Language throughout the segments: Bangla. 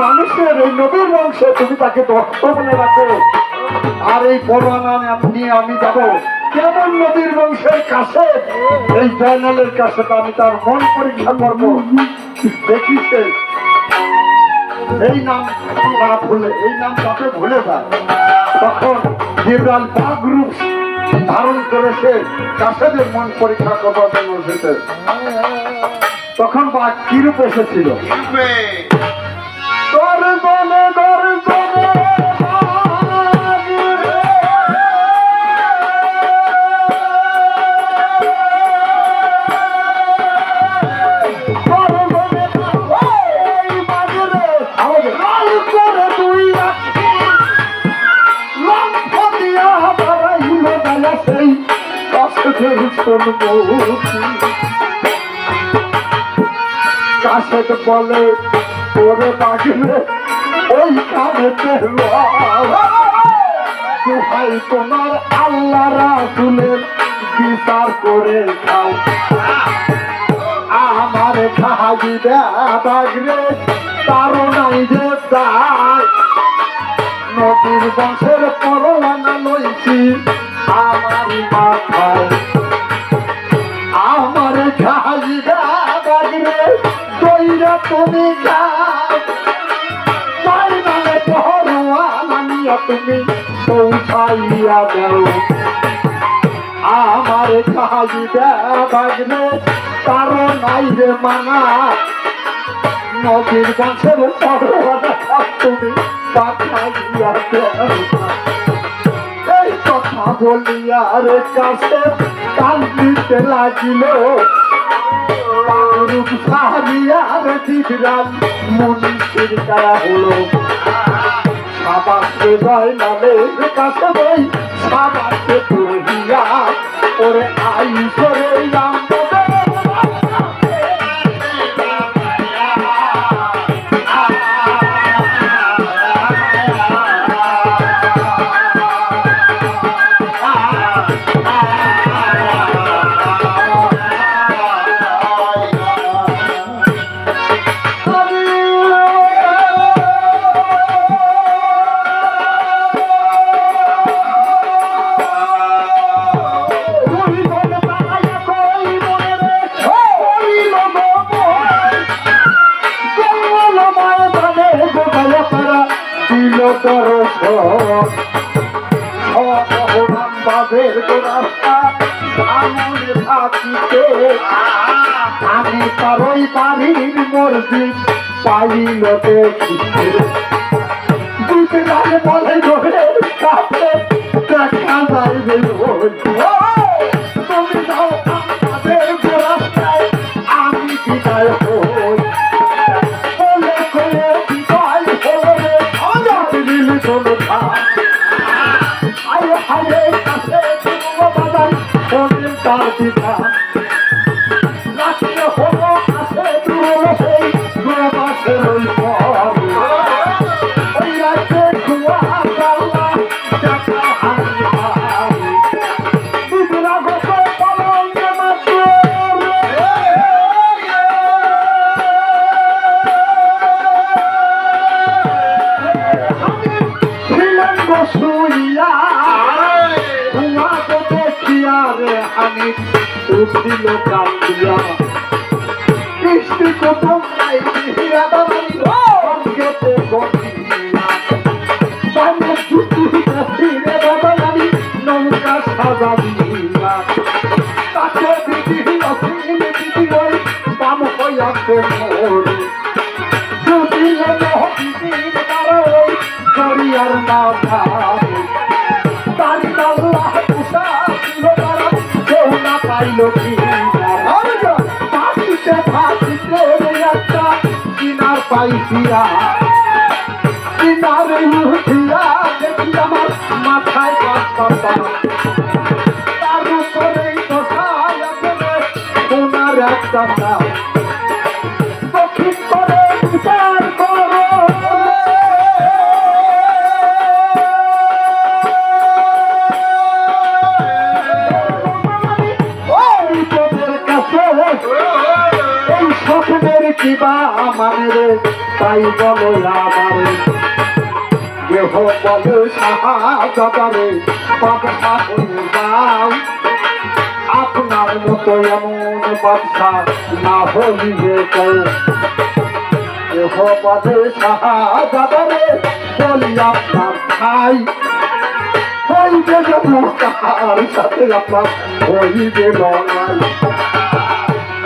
মানুষের এই নবীর বংশে, তুমি তাকে দক্ষ বলে রাখো আর এই পরোয়ানা নিয়ে আমি যাব। কেমন নদীর বংশের কাছে? এই জয়নালের কাছে আমি তার মন পরীক্ষা করব। দেখি সে। এই নাম না ভুলে এই নাম তাকে ভুলে যায়। তখন জিব্রাল বাগরূপ ধারণ করেছে কাছেদের মন পরীক্ষা করবার জন্য এসেছে। তখন বা কিরূপ এসেছিল? কাশেদ বলে ওরে বাগলে, ওই কানেতে দুহাই তোমার আল্লাহ রাসুলের বিচার করে খাও। আমার খাবি বাগরে তারও নাই যে তাই নদীর বংশের পরোয়ানা লইছি আমার মাথায়। দইরা তুমি খাও তাই নামে পরোয়ানা নিয়ে তুমি পৌঁছাইয়া দাও। আমার খাইবে বাগনে কারও নাই রে মানা। নদীর গাছের তুমি পাঠাইয়া এই কথা বলিয়া রে কাছে কান্দিতে লাগিল। রূপ সাহাবিয়া রে দিবরাম মনীষীর কায়া হলো? সাবাসকে জয় নালে কাছে বই সাবাসকে তুহিয়া ওরে আইসরে বাবের আমি তারই বাড়ির মসজিদ পাইল দেখিতে দুটি গানে বলে ধরে কাপে দেখা যাইবে তুমি যাও আমাদের রাস্তায় আমি বিদায় হই বলে করে বিদায় হলে দিল কোনো খায় আরে হারে কাছে তুমি বাজাই তার পিতা ফাঁসিতে একটা কিনার পাইছিয়া কিনারে উঠিয়া দেখি আমার মাথায় কথা তার বসায় আসলে সোনার একটা ওই তোদের কাছে এই স্বপ্নের কি বা মানে রে, তাই বলো আমারে দেহ বলে সাহায্যে বাদশা হয়ে যাও আপনার মতো এমন বাদশা না হইবে কেউ দেহ সাহায্যে বলি আপনার খাই হইবে যাব কার সাথে আপনার হইবে লড়াই।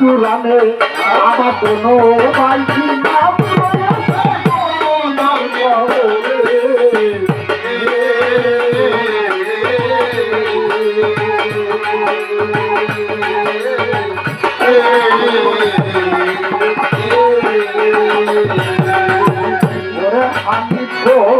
কুরানে আমার কোনো ভাই কি নাম রয়েছে আমি বলতে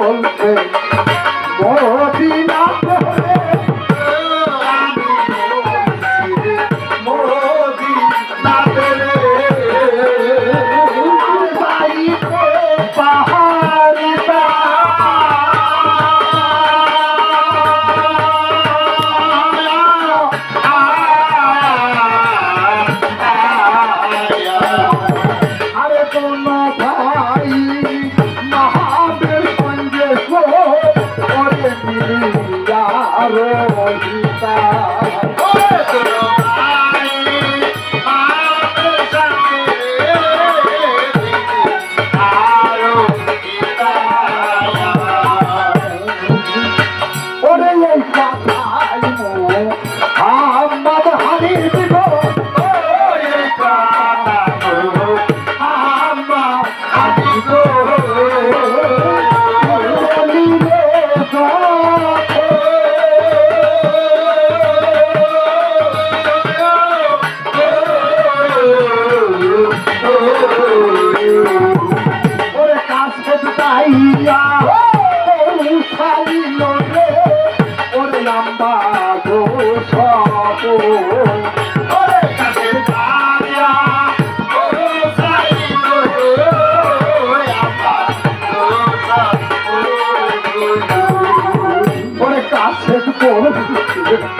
কাছে ও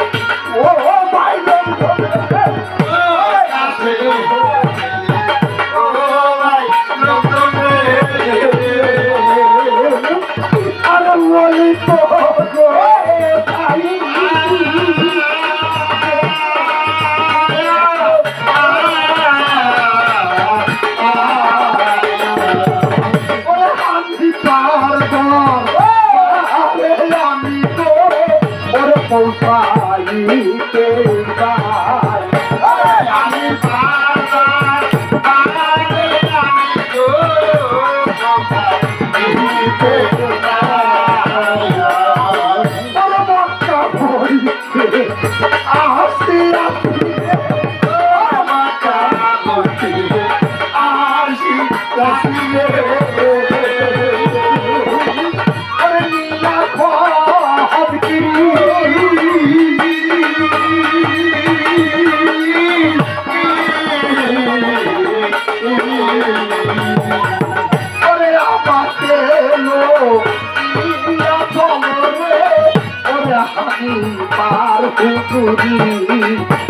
পার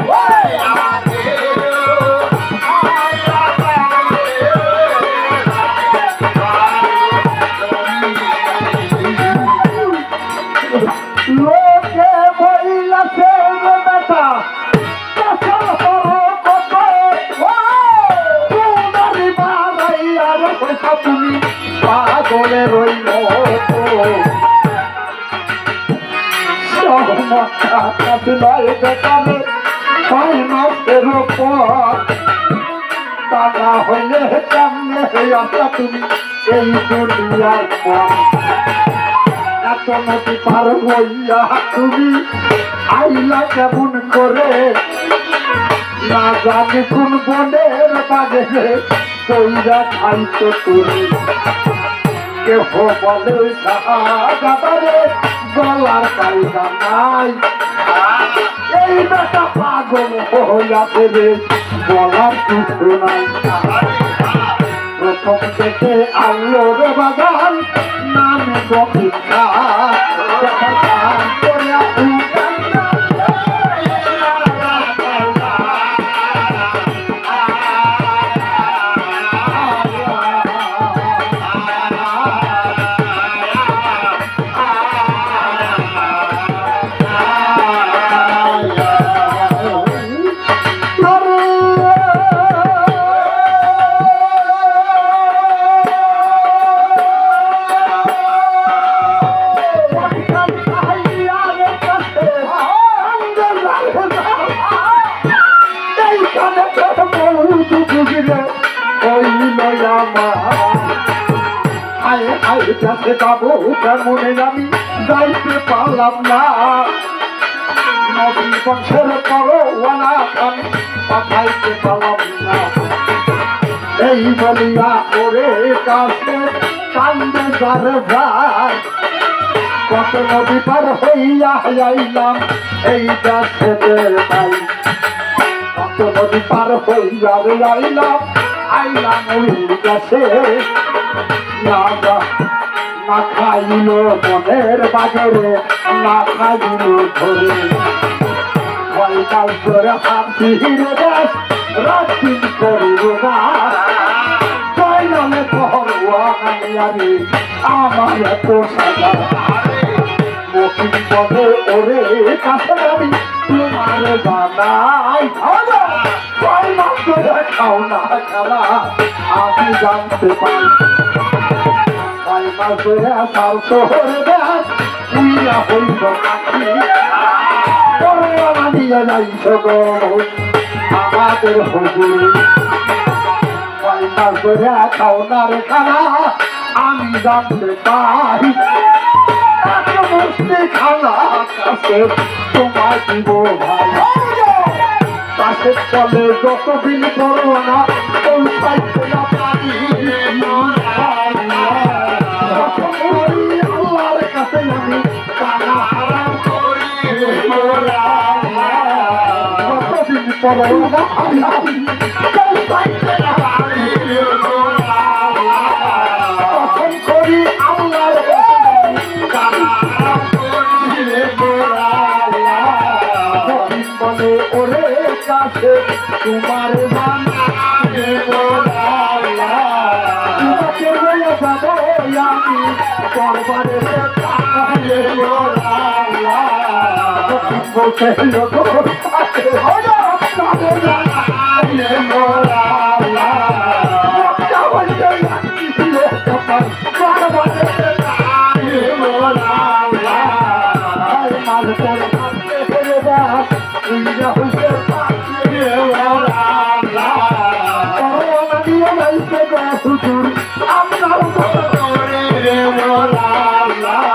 কাবিলায় বেকারে ছয় মাসের পর টাকা হইলে কেমনে আসা তুমি? এই দুনিয়ার পর এত নদী পার হইয়া তুমি কেমন করে না জানি কোন বনের বাগে কইরা খাইতো তুমি কেহ বলে গলার কায়দা নাই। এই বেটা পাগল হইয়াছে রে গলার কিছু নাই। প্রথম থেকে আল্লো রে বাগান, নামে গোপিকা পারলাম না নবী বংশের পরওয়ানা আমি পাঠাইতে পারলাম না। এই বলিয়া ওরে কাছে কান্দে যার ভাই কত নদী পার হইয়া আইলাম এই গাছে ভাই কত নদী পার হইয়া আইলাম আইলাম ওই গাছে না। না খাইল মনের বাজারে, না খাইল ধরে। কয়কাল ধরে শান্তি হিরে দেশ রাত্রিন করিব না। কয়লে পহরুয়া আমি আমার এত সাজা মকিন বলে ওরে কাছে আমি তোমার বানাই কয় মাস ধরে খাও না খেলা, আমি জানতে পাই কয় মাস ধরে তার দেশ উইয়া হইব নাকি করোনা নিয়ে যাইছ গো আমাদের হুজুর। কয় মাস ধরে খাও না রে খানা। আমি জানতে পাই। তোমার দিব ভাই। কাছে চলে যত দিন করো না কতদিন করো না ওই পাইতে না পারি তখন করি আল্লাহর কাছে আমি বলে ওরে কাছে তোমার তোমাকে বলে যাব আমি দরবারে বলতে লোক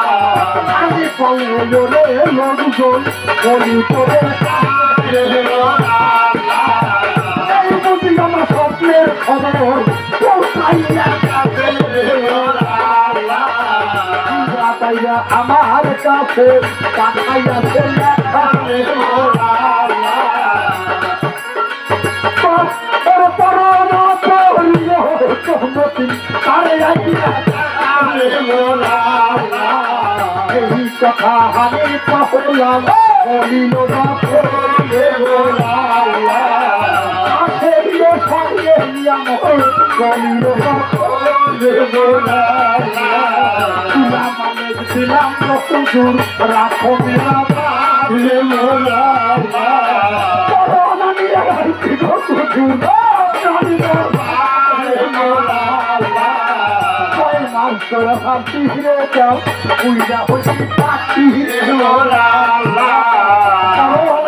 আমি পড়ল রে? লোকজন আমার কাছে পাঠাইয়া এই কথা আমি পহলাম বলিল না আসেরিও সঙ্গে নিয়াম বলিল না ছিলাম কত দূর রাখো উইরা হইছি পাখি করোনা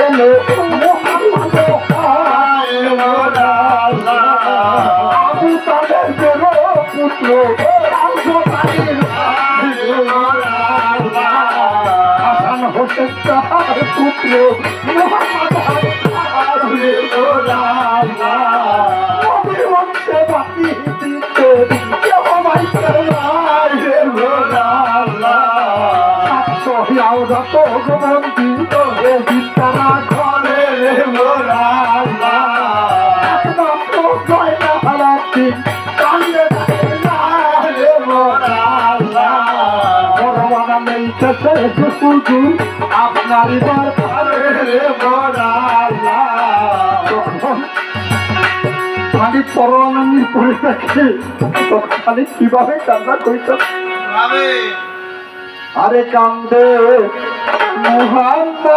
And. আপনার দরবারে আমি পরমানন্দের পড়ে কীভাবে করিত আরে কান্দে মোহাম্মদ।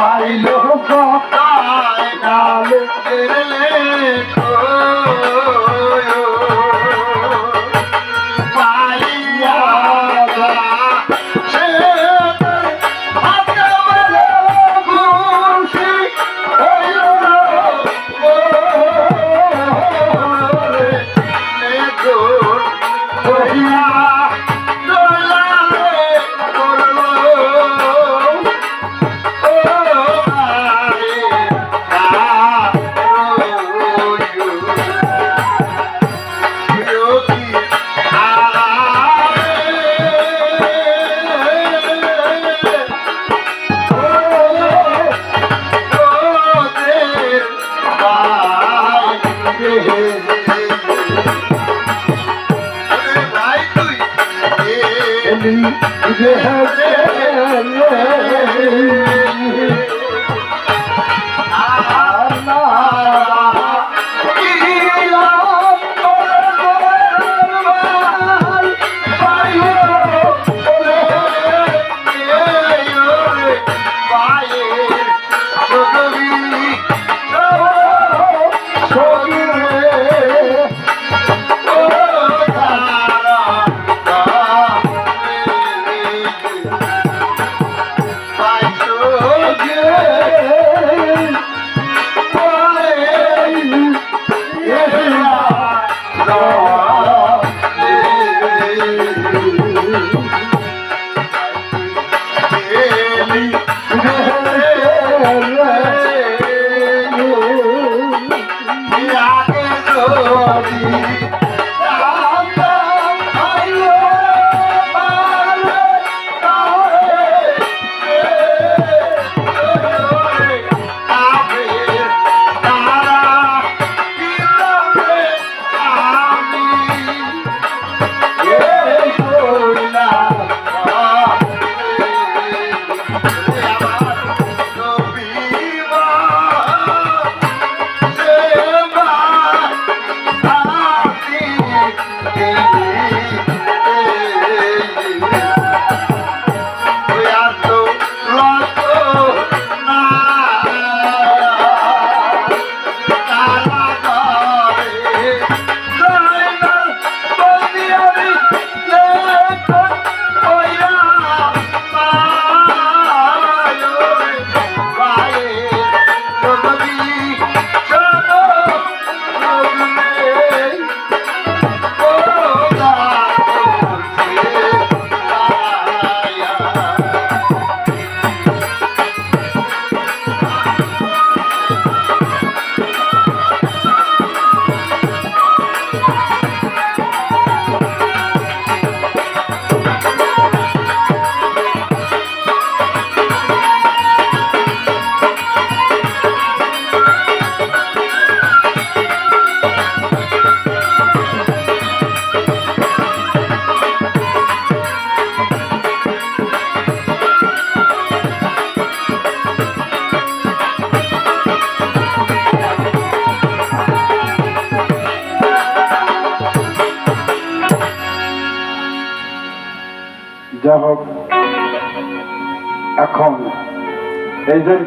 পাইল جهل جهل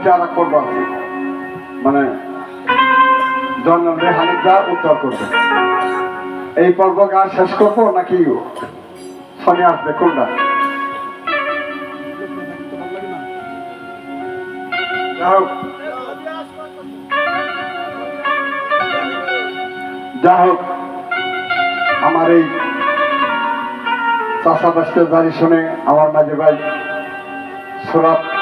এই যে করব। মানে জন্ম হানি যা উদ্ধার করবে। এই পর্ব গান শেষ করব নাকি শনি আসবে? কোনটা? যাই হোক। আমার এই চাষাবাসের দাঁড়ি শুনে আমার মাঝে ভাই সুরাত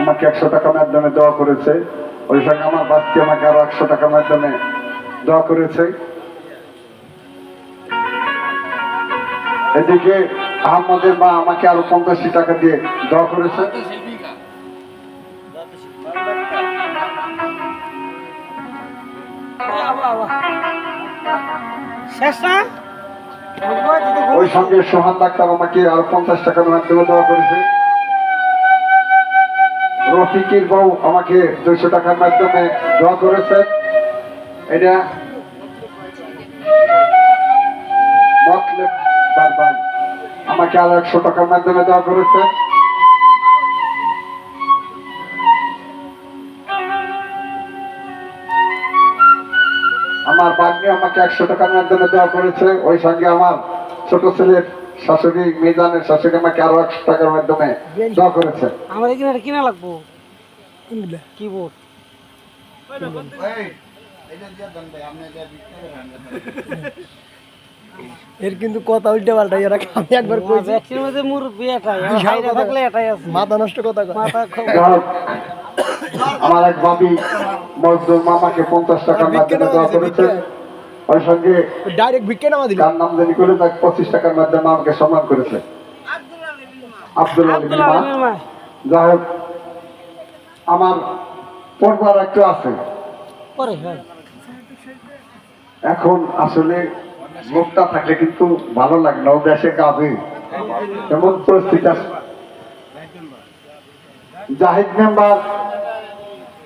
আমাকে একশো টাকার মাধ্যমে দেওয়া করেছে। ওই সঙ্গে আমার বাচ্চা আমাকে আরও একশো টাকার মাধ্যমে দেওয়া করেছে। এদিকে আহমদের মা আমাকে আরও পঞ্চাশটি টাকা দিয়ে দেওয়া করেছে। ওই সঙ্গে সোহান ডাক্তার আমাকে আরও পঞ্চাশ টাকার মাধ্যমে দেওয়া করেছে। রফিকের বউ আমাকে দুইশো টাকার মাধ্যমে দেওয়া করেছে এটা আমাকে আরও একশো টাকার মাধ্যমে দেওয়া করেছে আমার বাগ্নি আমাকে একশো টাকার মাধ্যমে দেওয়া করেছে। ওই সঙ্গে আমার ছোট ছেলের শাশুড়ি মিজানের শাশুড়ি আমাকে আরও একশো টাকার মাধ্যমে করেছে। আমার এখানে কিনা লাগবো? কিবোর্ড। এর কিন্তু কথা উল্টে পাল্টা এরা আমি একবার কইছি। ভ্যাকসিনের মধ্যে বিশাল বাইরে কথা। থাকলে এটাই আছে। মাথা নষ্ট কথা মাথা আমার এক ভাবি মজদুর মামাকে পঞ্চাশ টাকা মাধ্যমে দেওয়া করেছে। ওই সঙ্গে ডাইরেক্ট ভিক্ষে নামা দিল। কার নাম জানি করে তাকে পঁচিশ টাকার মাধ্যমে আমাকে সম্মান করেছে। আব্দুল আলী আব্দুল মা আলমের মা যাই হোক আমার পরিবার একটু আছে। এখন আসলে লোকটা থাকলে কিন্তু ভালো লাগে না ও দেশে গাবে। এমন পরিস্থিতি আছে। জাহিদ মেম্বার